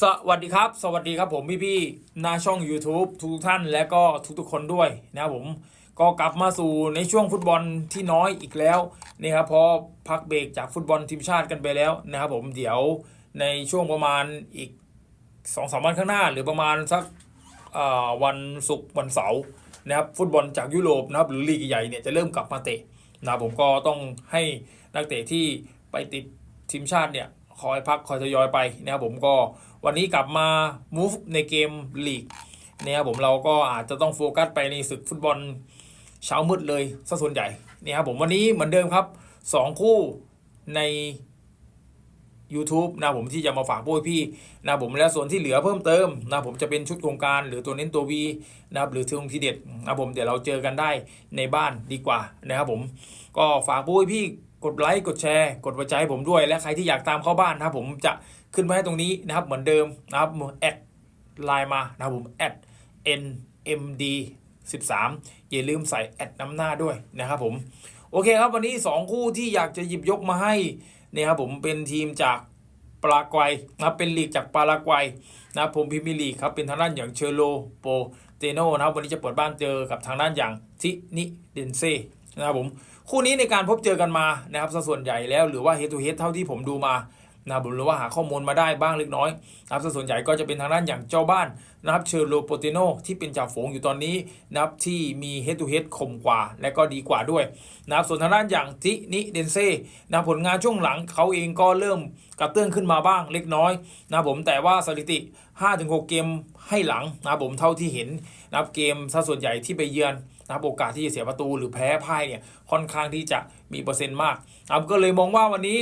สวัสดีครับ สวัสดีครับผมพี่พี่ๆหน้าช่อง YouTube ทุกท่านและก็ทุกๆคนด้วยนะครับผมก็กลับมาสู่ในช่วงฟุตบอลที่น้อยอีกแล้วนี่ครับพอพักเบรกจากฟุตบอลทีมชาติกันไปแล้วนะครับผมเดี๋ยวในช่วงประมาณอีกสองสามวันข้างหน้า หรือประมาณสักวันศุกร์วันเสาร์นะครับฟุตบอลจากยุโรปนะครับหรือลีกใหญ่เนี่ยจะเริ่มกลับมาเตะนะผมก็ต้องให้นักเตะที่ไปติดทีมชาติเนี่ย คอยพักคอยทยอยไปนะครับผมก็วันนี้กลับมา move ในเกมลีกนี่ยครับผมเราก็อาจจะต้องโฟกัสไปในศึกฟุตบอลเช้ามืดเลยซะส่วนใหญ่นี่ครับผมวันนี้เหมือนเดิมครับ 2 คู่ใน YouTube นะผมที่จะมาฝากพวกพี่นะผมและส่วนที่เหลือเพิ่มเติมนะผมจะเป็นชุดโครงการหรือตัวเน้นตัววีนะครับหรือทงทีเด็ดนะผมเดี๋ยวเราเจอกันได้ในบ้านดีกว่านะครับผมก็ฝากพวกพี่ กดไลค์กดแชร์กดหัวใจให้ผมด้วย และใครที่อยากตามเข้าบ้านนะครับผมจะขึ้นมาให้ตรงนี้นะครับเหมือนเดิมนะครับแอดไลน์มานะครับผมแอด nmd 13 อย่าลืมใส่แอดน้ำหน้าด้วยนะครับผมโอเคครับวันนี้ 2 คู่ที่อยากจะหยิบยกมาให้เนี่ยครับผมเป็นทีมจากปารากวัยนะเป็นลีกจากปารากวัยนะครับผมพรีเมียร์ลีกครับเป็นทางด้านอย่างเชโลโปเตโนนะครับวันนี้จะเปิดบ้านเจอกับทางด้านอย่างทินิเดนเซ นะครับผมคู่นี้ในการพบเจอกันมานะครับส่วนใหญ่แล้วหรือว่าเฮ d ทูเฮ d เท่าที่ผมดูมานะครับผมหรือว่าหาข้อมูลมาได้บ้างเล็กน้อยนะครับส่วนใหญ่ก็จะเป็นทางด้านอย่างเจ้าบ้านนะครับเชอร์โลโปเตโนที่เป็นจ่าฝูงอยู่ตอนนี้นะครับที่มี head to h e คมกว่าและก็ดีกว่าด้วยนะครับส่วนทางด้านอย่างทินิเดนเซ่นะผลงานช่วงหลังเขาเองก็เริ่มกระเตื้องขึ้นมาบ้างเล็กน้อยนะครับผมแต่ว่าสถิติ 5-6 เกมให้หลังนะครับผมเท่าที่เห็นนะครับเกมซะส่วนใหญ่ที่ไปเยือน นะครับโอกาสที่จะเสียประตูหรือแพ้พ่ายเนี่ยค่อนข้างที่จะมีเปอร์เซ็นต์มากนะครับก็เลยมองว่าวันนี้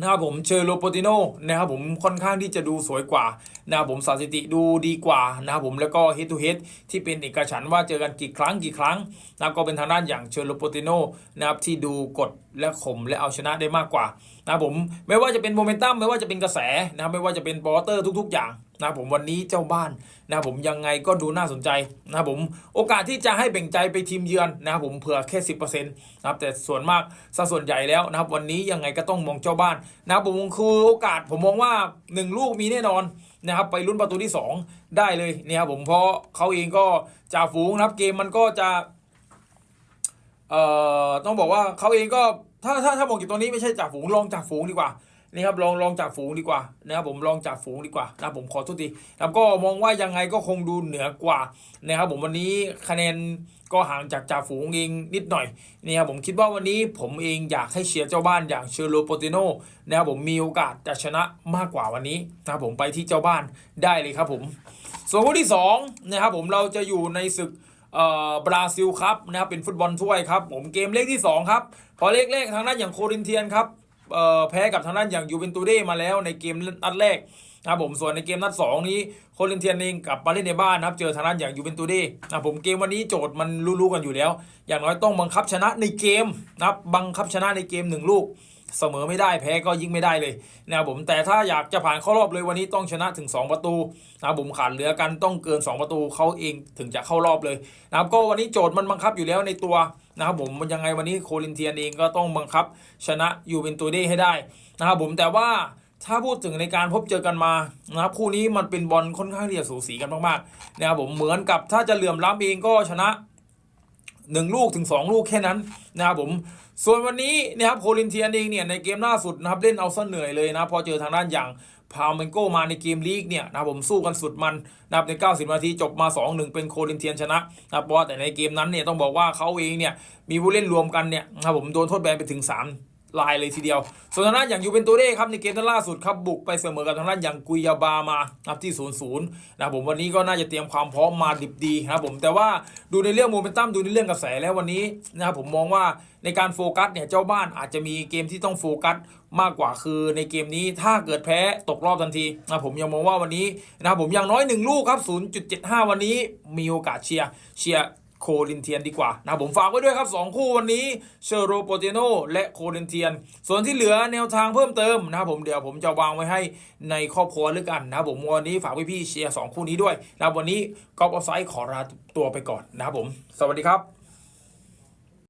นะครับผมเชอโรโปติโนนะครับผมค่อนข้างที่จะดูสวยกว่านะครับผมสถิติดูดีกว่านะครับผมแล้วก็ head to head ที่เป็นเอกฉันท์ว่าเจอกันกี่ครั้งกี่ครั้งนะก็เป็นทางด้านอย่างเชอโรโปติโนนะครับที่ดูกดและข่มและเอาชนะได้มากกว่านะครับผมไม่ว่าจะเป็นโมเมนตัมไม่ว่าจะเป็นกระแสนะครับไม่ว่าจะเป็นบอเตอร์ทุก ๆ อย่าง นะผมวันนี้เจ้าบ้านนะผมยังไงก็ดูน่าสนใจนะผมโอกาสที่จะให้แบ่งใจไปทีมเยือนนะครับผมเผื่อแค่ 10%นะครับแต่ส่วนมากซะส่วนใหญ่แล้วนะครับวันนี้ยังไงก็ต้องมองเจ้าบ้านนะครับผมคือโอกาสผมมองว่า 1 ลูกมีแน่นอนนะครับไปลุ้นประตูที่ 2 ได้เลยนะครับผมเพราะเขาเองก็จ่าฝูงนะครับเกมมันก็จะเอ่อต้องบอกว่าเขาเองก็ถ้าถ้าถ้ามองจากตรงนี้ไม่ใช่จ่าฝูงลองจ่าฝูงดีกว่า นี่ครับลองลองจ่าฝูงดีกว่านะครับผมลองจ่าฝูงดีกว่านะผมขอโทษทีแล้วก็มองว่ายังไงก็คงดูเหนือกว่านะครับผมวันนี้คะแนนก็ห่างจากจ่าฝูงเองนิดหน่อยนี่ครับผมคิดว่าวันนี้ผมเองอยากให้เชียร์เจ้าบ้านอย่างเชอร์โลโปติโนนะครับผมมีโอกาสจะชนะมากกว่าวันนี้นะครับผมไปที่เจ้าบ้านได้เลยครับผม ส่วนคู่ที่2นะครับผมเราจะอยู่ในศึกเอ่อบราซิลครับนะครับเป็นฟุตบอลถ้วยครับผมเกมเลขที่ 2 ครับ พอเลขแรกทางด้านอย่างโครินเทียนครับ แพ้กับทางด้านอย่างยูเวนตูเดมาแล้วในเกมนัดแรกนะครับผมส่วนในเกมนัด2นี้โคลินเทียนเองกลับมาเล่นในบ้านนะครับ เจอทางด้านอย่างยูเวนตูเดนะผมเกมวันนี้โจทย์มันรู้ๆกันอยู่แล้ว อย่างน้อยต้องบังคับชนะในเกมนะครับบังคับชนะในเกมหนึ่งลูก เสมอไม่ได้แพ้ก็ยิ่งไม่ได้เลยนะครับผมแต่ถ้าอยากจะผ่านเข้ารอบเลยวันนี้ต้องชนะถึง 2 ประตูนะครับผมขาดเหลือกันต้องเกิน 2 ประตูเขาเองถึงจะเข้ารอบเลยนะครับก็วันนี้โจทย์มันบังคับอยู่แล้วในตัวนะครับผมมันยังไงวันนี้โคลินเทียนเองก็ต้องบังคับชนะยูเวนตูเดให้ได้นะครับผมแต่ว่าถ้าพูดถึงในการพบเจอกันมานะครับคู่นี้มันเป็นบอลค่อนข้างที่จะสูสีกันมากๆนะครับผมเหมือนกับถ้าจะเหลื่อมล้ำเองก็ชนะ หนึ่งลูกถึง 2 ลูกแค่นั้นนะครับผมส่วนวันนี้นะครับโคลินเทียนเองเนี่ยในเกมล่าสุดนะครับเล่นเอาซะเหนื่อยเลยนะพอเจอทางด้านอย่างพาวเมนโกมาในเกมลีกเนี่ยนะครับผมสู้กันสุดมันนะครับใน 90 นาทีจบมา 2-1 เป็นโคลินเทียนชนะนะเพราะแต่ในเกมนั้นเนี่ยต้องบอกว่าเขาเองเนี่ยมีผู้เล่นรวมกันเนี่ยนะครับผมโดนโทษแบนไปถึง 3 ลายเลยทีเดียว ส่วนทางด้านอย่างยูเวนตูเด้ครับในเกมนั้นล่าสุดครับบุกไปเสมอกับทางด้านอย่างกุยยาบามานับที่0-0นะครับผมวันนี้ก็น่าจะเตรียมความพร้อมมาดิบดีนะครับผมแต่ว่าดูในเรื่องโมเมนตัมดูในเรื่องกระแสแล้ววันนี้นะครับผมมองว่าในการโฟกัสเนี่ยเจ้าบ้านอาจจะมีเกมที่ต้องโฟกัสมากกว่าคือในเกมนี้ถ้าเกิดแพ้ตกรอบทันทีนะผมยังมองว่าวันนี้นะครับผมอย่างน้อยหนึ่งลูกครับ 0.75 วันนี้มีโอกาสเชียร์เชียร์ โคลินเทียนดีกว่านะผมฝากไว้ด้วยครับ 2 คู่วันนี้เชโรโปเตโนและโคลินเทียน ส่วนที่เหลือแนวทางเพิ่มเติมนะครับผมเดี๋ยวผมจะวางไว้ให้ในครอบครัวหรือกันนะผมวันนี้ฝากพี่ๆเชียร์2คู่นี้ด้วยนะวันนี้กอล์ฟออฟไซด์ขอลาตัวไปก่อนนะครับผม สวัสดีครับ